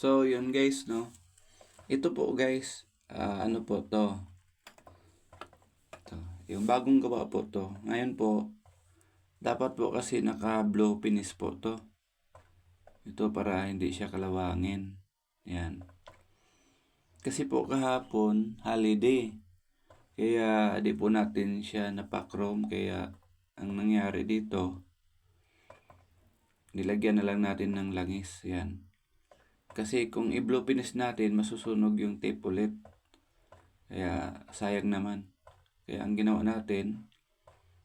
So, yun guys, no. Ito po guys, ah, ano po to. Ito, yung bagong gawa po to. Ngayon po, dapat po kasi naka-blow finish po to. Ito para hindi siya kalawangin. Yan. Kasi po kahapon, holiday. Kaya di po natin siya napakrom. Kaya ang nangyari dito, nilagyan na lang natin ng langis. Yan. Kasi kung i-blow finish natin, masusunog yung tape ulit. Kaya sayang naman. Kaya ang ginawa natin,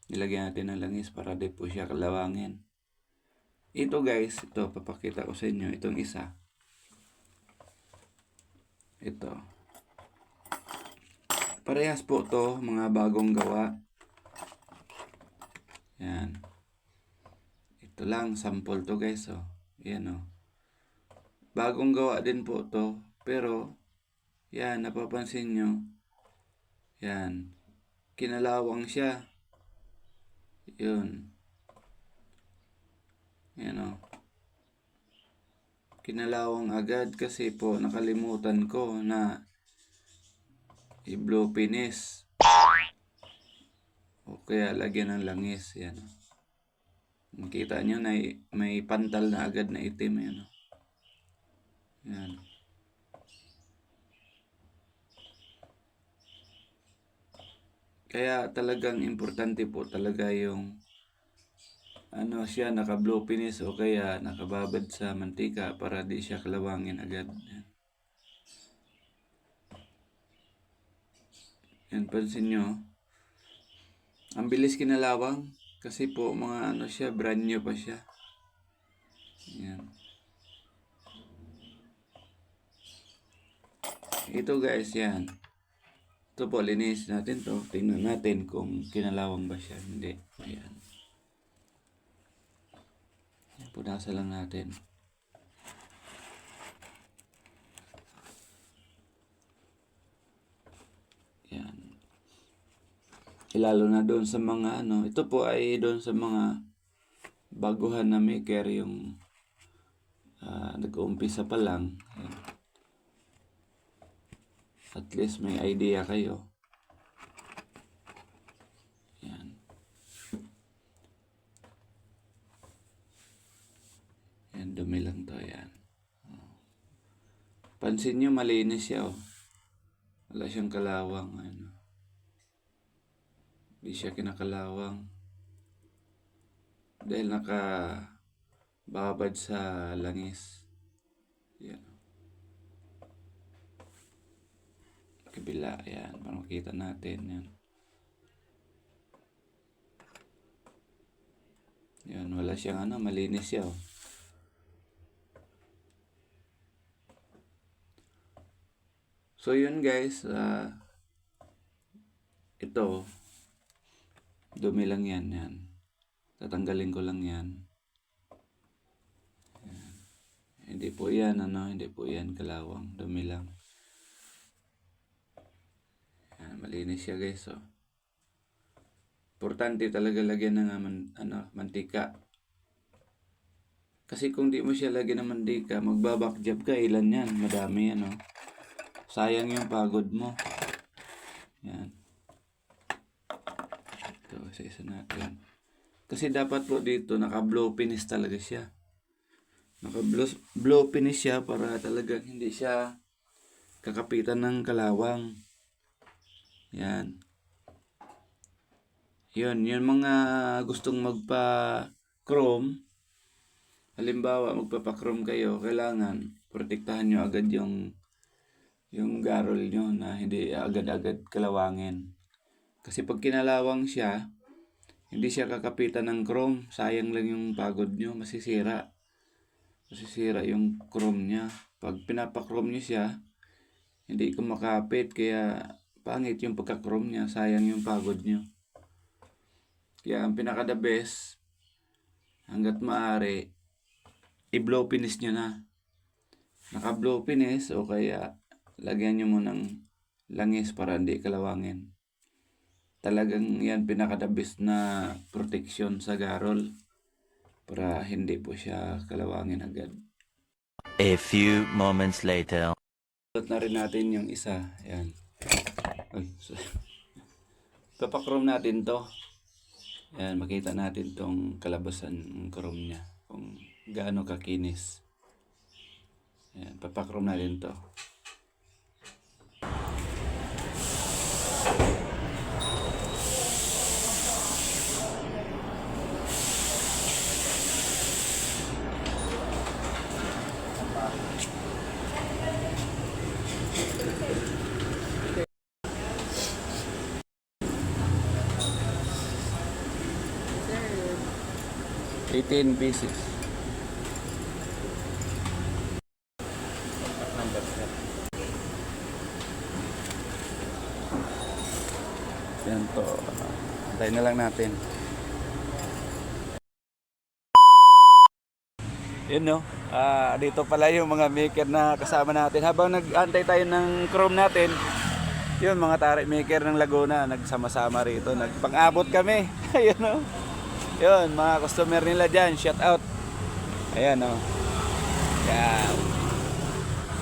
nilagyan natin ng langis para di po siya kalawangin. Ito guys, ito papakita ko sa inyo, itong isa. Ito. Parehas po to, mga bagong gawa. Yan. Ito lang, sample to guys, oh. Yan, oh. Bagong gawa din po to, pero, yan, napapansin nyo, yan, kinalawang siya. Yun. Yan, oh. Kinalawang agad kasi po nakalimutan ko na i-blow finish. O kaya lagyan ng langis. Yan. oh. Nakita nyo na may pantal na agad na itim. Yan. oh. Yan. Kaya talagang importante po talaga yung ano siya naka-blow finish o kaya nakababad sa mantika para di siya kalawangin agad. Yan. Yan, pansin nyo. Ang bilis kinalawang kasi po mga ano siya, brand new pa siya. Yan. Ito guys, yan. Ito po, linis natin to. Tingnan natin kung kinalawang ba siya. Hindi. Ayan. Yan, Punasan lang natin. Yan. Lalo na doon sa mga ano, ito po ay doon sa mga baguhan na maker yung ah, nag-uumpisa pa lang. At least may idea kayo. Yan. Yan, dumi lang to. Yan. Oh. Pansin nyo, malinis siya. Oh. Wala siyang kalawang. Ano. Hindi siya kinakalawang. Dahil naka babad sa langis. Yan. Kabila. Yan. Para makita natin. Yan. Yan. Wala siyang ano. Malinis siya. Oh. So yun guys, ah ito, dumi lang yan, yan. Tatanggalin ko lang. Yan. Hindi po yan, ano, hindi po yan kalawang, dumi lang. Yan, malinis siya guys, oh. Importante talaga lagyan ng man, ano, mantika. Kasi kung di mo siya lagyan ng mantika, magbabakjab ka, ilan yan, madami yan, oh. Sayang yung pagod mo. Yan. Ito, isa-isa natin. Kasi dapat po dito, naka-blow finish talaga siya. Naka-blow blow finish siya para talaga hindi siya kakapitan ng kalawang. Yan. Yun, yun mga gustong magpa-chrome. Halimbawa, magpapa-chrome kayo, kailangan protektahan nyo agad yung yung garol nyo na hindi agad-agad kalawangin. Kasi pag kinalawang siya, hindi siya kakapitan ng chrome. Sayang lang yung pagod nyo, masisira. Masisira yung chrome niya. Pag pinapakrom nyo siya, hindi kumakapit kaya pangit yung pagka-chrome niya. Sayang yung pagod nyo. Kaya ang pinaka the best, hanggat maaari, i-blow finish nyo na. Naka-blow finish o kaya lagyan nyo mo ng langis para hindi kalawangin. Talagang yan pinakadabis na protection sa garol para hindi po siya kalawangin agad. A few moments later. Suot na rin natin yung isa. Ayan. Ay. Papakrom natin to. Ayan, makita natin tong kalabasan ng chrome niya. Kung gaano kakinis. Ayan, papakrom natin to. 18 pieces. Yan to. Antayin na lang natin. Yun no. Ah, dito pala yung mga maker na kasama natin. Habang nag-antay tayo ng chrome natin, yun mga tarik maker ng Laguna nagsama-sama rito. Nagpang-abot kami. Ayun no. Yun, mga customer nila dyan, shout out. Ayan o. Yan.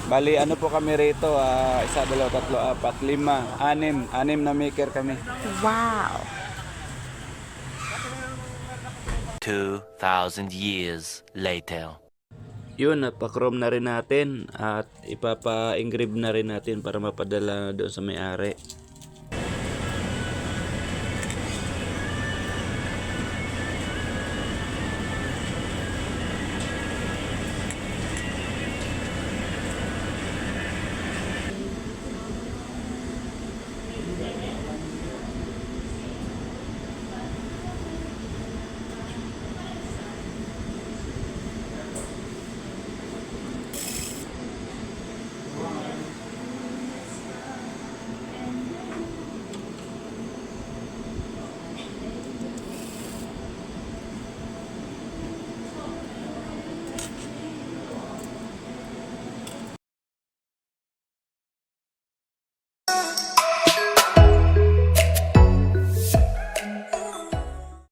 Bali, ano po kami rito? ah, isa, dalawa, tatlo, apat, lima, anim. Anim na maker kami. wow! 2,000 years later. Yun, napakrom na rin natin at ipapa-engrave na rin natin para mapadala doon sa may-ari.